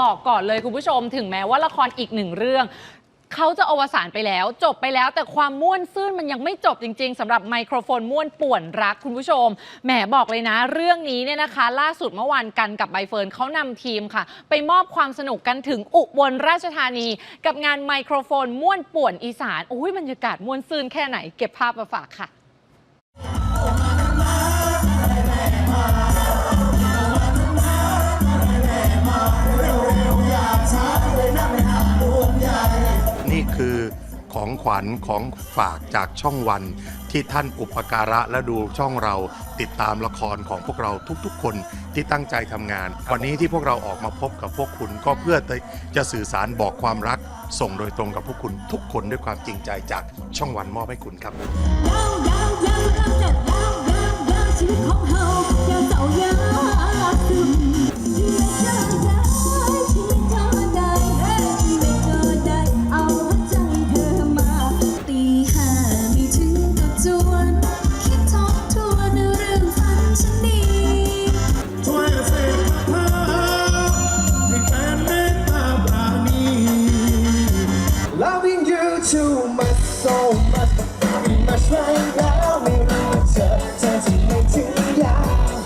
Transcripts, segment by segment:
บอกก่อนเลยคุณผู้ชมถึงแม้ว่าละครอีกหนึ่งเรื่อง เขาจะอวสานไปแล้ว จบไปแล้ว แต่ความม่วนซื่นมันยังไม่จบจริง ๆสำหรับไมโครโฟนม่วนป่วนรักคุณผู้ชมแหมบอกเลยนะ เรื่องนี้เนี่ยนะคะ ล่าสุดเมื่อวานกันกับใบเฟิร์นเขานำทีมค่ะ ไปมอบความสนุกกันถึงอุบลราชธานี กับงานไมโครโฟนม่วนป่วนอีสานโอ้ยบรรยากาศม่วนซื่นแค่ไหนเก็บภาพมาฝากค่ะ ของขวัญของฝากจากช่องวัน ที่ท่านอุปการะและดูช่องเราติดตามละครของพวกเราทุกๆ คนที่ตั้งใจทำงาน วันนี้ที่พวกเราออกมาพบกับพวกคุณก็เพื่อจะสื่อสารบอกความรัก ส่งโดยตรงกับพวกคุณทุกคนด้วยความจริงใจจากช่องวันมอบให้คุณครับ อเธอจะไม่ถึงยาม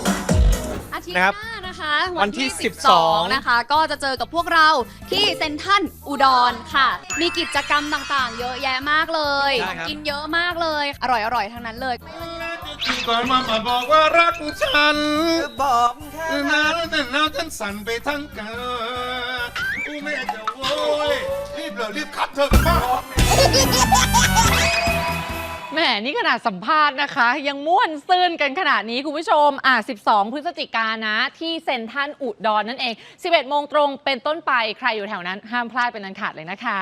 อาทิตย์นะครับหน้านะคะ วันที่12 12 นะคะ ก็จะเจอกับพวกเราที่เซนทรันอุดรค่ะ มีกิจกรรมต่างๆ เยอะแยะมากเลย ใช่ครับ กินเยอะมากเลย อร่อยๆ ทั้งนั้นเลยก่อนมามาบอกว่ารักฉันบอกแค่นานแต่แล้วฉันสั่นไปทั้งกายกูไม่อยากจะโวยรีบเลยรีบขับเถอะป้า แหมนี่ขนาดสัมภาษณ์นะคะ ยังม่วนซื่นกันขนาดนี้คุณผู้ชม อะ 12 พฤศจิกายนนะ ที่เซ็นทรัลอุดรนั่นเอง 11 โมงตรงเป็นต้นไปใครอยู่แถวนั้นห้ามพลาดเป็นอันขาดเลยนะคะ